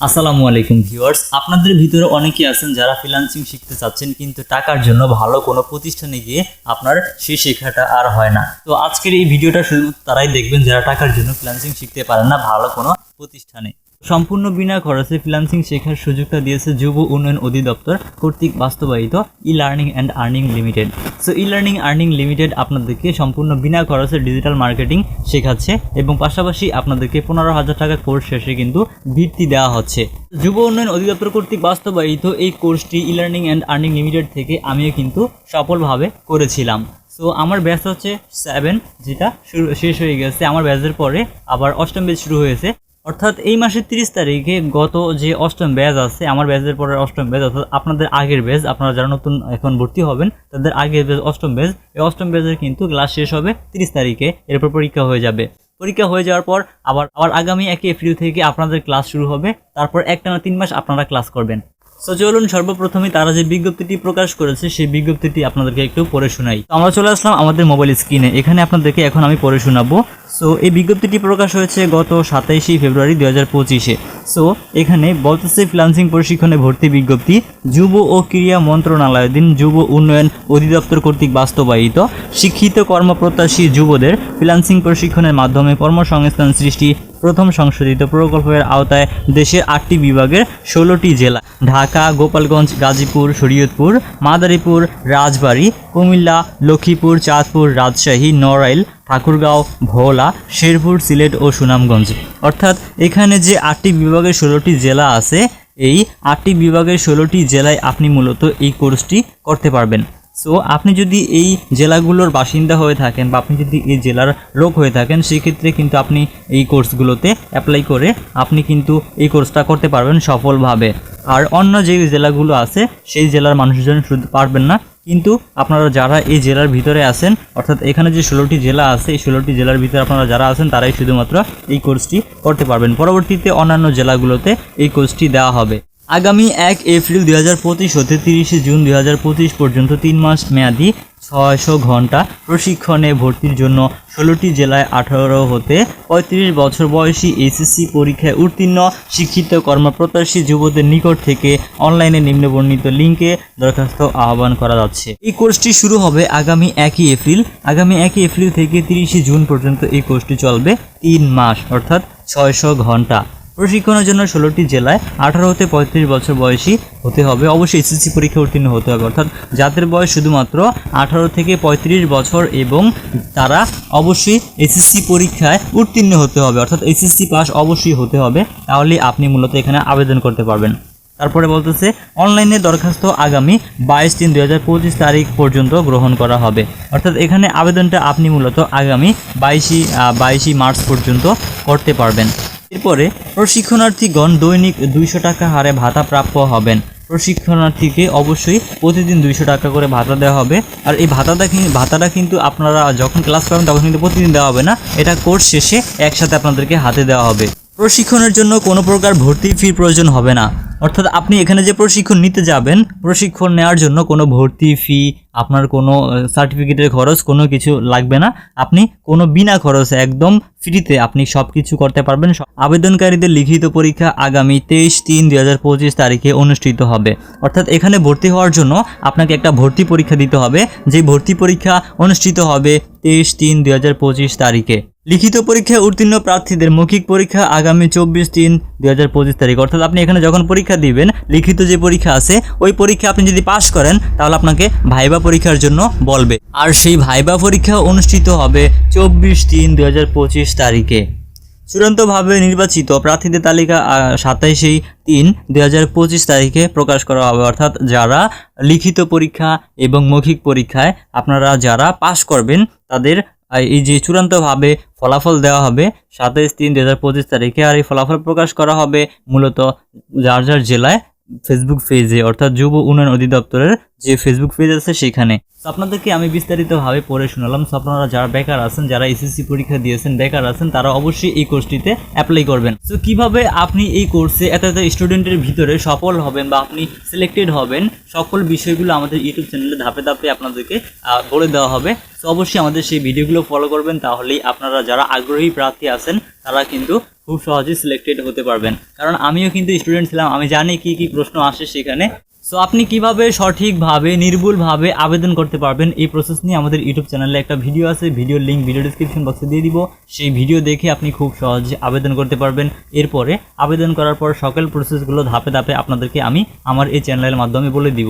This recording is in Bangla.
আসসালামু আলাইকুম ভিউয়ার্স। আপনাদের ভিতরে অনেকে আছেন যারা ফ্রিলান্সিং শিখতে চাচ্ছেন, কিন্তু টাকার জন্য ভালো কোনো প্রতিষ্ঠানে গিয়ে আপনার সেই শেখাটা আর হয় না। তো আজকের এই ভিডিওটা শুধু তারাই দেখবেন যারা টাকার জন্য ফ্রিলান্সিং শিখতে পারেন না, ভালো কোনো প্রতিষ্ঠানে। সম্পূর্ণ বিনা খরচে ফ্রিল্যান্সিং শেখার সুযোগটা দিয়েছে যুব উন্নয়ন অধিদপ্তর কর্তৃক বাস্তবায়িত e learning and earning limited so e learning earning limited আপনাদেরকে সম্পূর্ণ বিনা খরচে ডিজিটাল মার্কেটিং শেখাচ্ছে এবং পাশাপাশি আপনাদেরকে পনেরো হাজার টাকা কোর্স শেষে কিন্তু বৃত্তি দেওয়া হচ্ছে। যুব উন্নয়ন অধিদপ্তর কর্তৃক বাস্তবায়িত এই কোর্সটি e learning and earning limited থেকে আমিও কিন্তু সফলভাবে করেছিলাম। সো আমার ব্যাচ হচ্ছে সেভেন যেটা শুরু, শেষ হয়ে গেছে। আমার ব্যাচের পরে আবার অষ্টম ব্যাচ শুরু হয়েছে। অর্থাৎ এই মাসের তিরিশ তারিখে গত যে অষ্টম ব্যাচ আছে, আমার ব্যাচের পরে অষ্টম ব্যাচ, অর্থাৎ আপনাদের আগের ব্যাচ, আপনারা যারা নতুন এখন ভর্তি হবেন, তাদের আগের ব্যাচ অষ্টম ব্যাচ, এই অষ্টম ব্যাচের কিন্তু ক্লাস শেষ হবে তিরিশ তারিখে, এরপর পরীক্ষা হয়ে যাবে। পরীক্ষা হয়ে যাওয়ার পর আবার আবার আগামী একই এপ্রিল থেকে আপনাদের ক্লাস শুরু হবে, তারপর একটানা তিন মাস আপনারা ক্লাস করবেন। সো চলুন সর্বপ্রথমে তারা যে বিজ্ঞপ্তিটি প্রকাশ করেছে, সেই বিজ্ঞপ্তিটি আপনাদেরকে একটু পড়ে শোনাই। তো আমরা চলে আসলাম আমাদের মোবাইল স্ক্রিনে এখানে আপনাদেরকে এখন আমি পড়ে শোনাবো। সো এই বিজ্ঞপ্তিটি প্রকাশ হয়েছে গত সাতাইশে ফেব্রুয়ারি দু হাজার পঁচিশে। সো এখানে বলতেছে ফ্রিলান্সিং প্রশিক্ষণে ভর্তি বিজ্ঞপ্তি, যুব ও ক্রীড়া মন্ত্রণালয়াধীন যুব উন্নয়ন অধিদপ্তর কর্তৃক বাস্তবায়িত। শিক্ষিত কর্মপ্রত্যাশী যুবদের ফ্রিলান্সিং প্রশিক্ষণের মাধ্যমে কর্মসংস্থান সৃষ্টি প্রথম সংশোধিত প্রকল্পের আওতায় দেশের আটটি বিভাগের ষোলোটি জেলা, ঢাকা, গোপালগঞ্জ, গাজীপুর, শরীয়তপুর, মাদারীপুর, রাজবাড়ী, কুমিল্লা, লক্ষ্মীপুর, চাঁদপুর, রাজশাহী, নড়াইল, ঠাকুরগাঁও, ভোলা, শেরপুর, সিলেট ও সুনামগঞ্জ। অর্থাৎ এখানে যে আটটি বিভাগের ষোলোটি জেলা আছে, এই আটটি বিভাগের ষোলোটি জেলায় আপনি মূলত এই কোর্সটি করতে পারবেন। সো আপনি যদি এই জেলাগুলোর বাসিন্দা হয়ে থাকেন বা আপনি যদি এই জেলার লোক হয়ে থাকেন, সেক্ষেত্রে কিন্তু আপনি এই কোর্সগুলোতে অ্যাপ্লাই করে আপনি কিন্তু এই কোর্সটা করতে পারবেন সফলভাবে। আর অন্য যে জেলাগুলো আছে, সেই জেলার মানুষজন শুধু, পারবেন না। কিন্তু আপনারা যারা এই জেলার ভিতরে আছেন, অর্থাৎ এখানে যে ষোলোটি জেলা আছে, এই ষোলোটি জেলার ভিতরে আপনারা যারা আছেন, তারাই শুধুমাত্র এই কোর্সটি করতে পারবেন। পরবর্তীতে অন্যান্য জেলাগুলোতে এই কোর্সটি দেওয়া হবে। আগামী এক এপ্রিল দুই হাজার পঁচিশ হতে তিরিশে জুন দুই হাজার পঁচিশ পর্যন্ত তিন মাস মেয়াদি ছয়শো ঘণ্টা প্রশিক্ষণে ভর্তির জন্য ষোলোটি জেলায় আঠারো হতে পঁয়ত্রিশ বছর বয়সী এসএসসি পরীক্ষায় উত্তীর্ণ শিক্ষিত কর্মপ্রত্যাশী যুবদের নিকট থেকে অনলাইনে নিম্নবর্ণিত লিঙ্কে দরখাস্ত আহ্বান করা যাচ্ছে। এই কোর্সটি শুরু হবে আগামী একই এপ্রিল। আগামী একই এপ্রিল থেকে তিরিশে জুন পর্যন্ত এই কোর্সটি চলবে তিন মাস অর্থাৎ ছয়শো ঘণ্টা। প্রশিক্ষণের জন্য ষোলোটি জেলায় আঠারো হতে পঁয়ত্রিশ বছর বয়সী হতে হবে। অবশ্যই এসএসসি পরীক্ষা উত্তীর্ণ হতে হবে। অর্থাৎ যাদের বয়স শুধুমাত্র আঠারো থেকে পঁয়ত্রিশ বছর এবং তারা অবশ্যই এসএসসি পরীক্ষায় উত্তীর্ণ হতে হবে। অর্থাৎ এসএসসি পাস অবশ্যই হতে হবে। তাহলে আপনি মূলত এখানে আবেদন করতে পারবেন। তারপরে বলতেছে, অনলাইনে দরখাস্ত আগামী বাইশ তিন দুই হাজার পঁচিশ তারিখ পর্যন্ত গ্রহণ করা হবে। অর্থাৎ এখানে আবেদনটা আপনি মূলত আগামী বাইশই বাইশই মার্চ পর্যন্ত করতে পারবেন। এরপরে প্রশিক্ষণার্থীগণ দৈনিক দুইশো টাকা হারে ভাতা প্রাপ্য হবেন। প্রশিক্ষণার্থীকে অবশ্যই প্রতিদিন দুইশো টাকা করে ভাতা দেওয়া হবে। আর এই ভাতাটা ভাতাটা কিন্তু আপনারা যখন ক্লাস করবেন তখন কিন্তু প্রতিদিন দেওয়া হবে না। এটা কোর্স শেষে একসাথে আপনাদেরকে হাতে দেওয়া হবে। প্রশিক্ষণের জন্য কোনো প্রকার ভর্তি ফি প্রয়োজন হবে না। অর্থাৎ আপনি এখানে যে প্রশিক্ষণ নিতে যাবেন, প্রশিক্ষণ নেওয়ার জন্য কোনো ভর্তি ফি আপনার কোনো সার্টিফিকেটের খরচ কোনো কিছু লাগবে না। আপনি কোনো বিনা খরচে একদম ফ্রিতে আপনি সব কিছু করতে পারবেন। আবেদনকারীদের লিখিত পরীক্ষা আগামী তেইশ তিন দুই হাজার পঁচিশ তারিখে অনুষ্ঠিত হবে। অর্থাৎ এখানে ভর্তি হওয়ার জন্য আপনাকে একটা ভর্তি পরীক্ষা দিতে হবে। যে ভর্তি পরীক্ষা অনুষ্ঠিত হবে তেইশ তিন দুই হাজার পঁচিশ তারিখে। লিখিত পরীক্ষায় উত্তীর্ণ প্রার্থীদের মৌখিক পরীক্ষা আগামী চব্বিশ তিন দুই হাজার পঁচিশ তারিখ। অর্থাৎ আপনি এখানে যখন পরীক্ষা দিবেন, লিখিত যে পরীক্ষা আছে, ওই পরীক্ষা আপনি যদি পাশ করেন, তাহলে আপনাকে ভাইবা পরীক্ষার জন্য বলবে। আর সেই ভাইবা পরীক্ষা অনুষ্ঠিত হবে চব্বিশ তিন দুই হাজার পঁচিশ তারিখে। চূড়ান্তভাবে নির্বাচিত প্রার্থীদের তালিকা সাতাইশেই তিন দুই হাজার পঁচিশ তারিখে প্রকাশ করা হবে। অর্থাৎ যারা লিখিত পরীক্ষা এবং মৌখিক পরীক্ষায় আপনারা যারা পাশ করবেন, তাদের এই যে চূড়ান্তভাবে ফলাফল দেওয়া হবে সাতাইশ তিন দু তারিখে আর এই ফলাফল প্রকাশ করা হবে মূলত যার যার জেলায় ফেসবুক পেজে অর্থাৎ যুব উন্নয়ন অধিদপ্তরের যে ফেসবুক পেজ আছে সেখানে। তো আপনাদেরকে আমি বিস্তারিতভাবে পড়ে শোনালাম। আপনারা যারা বেকার আছেন, যারা এসএসসি পরীক্ষা দিয়েছেন, বেকার আছেন, তারা অবশ্যই এই কোর্সটিতে অ্যাপ্লাই করবেন। তো কীভাবে আপনি এই কোর্সে এত এত স্টুডেন্টের ভিতরে সফল হবেন বা আপনি সিলেক্টেড হবেন, সকল বিষয়গুলো আমাদের ইউটিউব চ্যানেলে ধাপে ধাপে আপনাদেরকে বলে দেওয়া হবে। তো অবশ্যই আমাদের সেই ভিডিওগুলো ফলো করবেন। তাহলেই আপনারা যারা আগ্রহী প্রার্থী আছেন, তারা কিন্তু খুব সহজেই সিলেক্টেড হতে পারবেন। কারণ আমিও কিন্তু স্টুডেন্ট ছিলাম, আমি জানি কি কি প্রশ্ন আসে সেখানে। সো আপনি কীভাবে সঠিকভাবে, নির্ভুলভাবে আবেদন করতে পারবেন এই প্রসেস নিয়ে আমাদের ইউটিউব চ্যানেলে একটা ভিডিও আছে। ভিডিওর লিঙ্ক ভিডিও ডিসক্রিপশন বক্সে দিয়ে দিব। সেই ভিডিও দেখে আপনি খুব সহজে আবেদন করতে পারবেন। এরপরে আবেদন করার পর সকল প্রসেসগুলো ধাপে ধাপে আপনাদেরকে আমি আমার এই চ্যানেলের মাধ্যমে বলে দিব।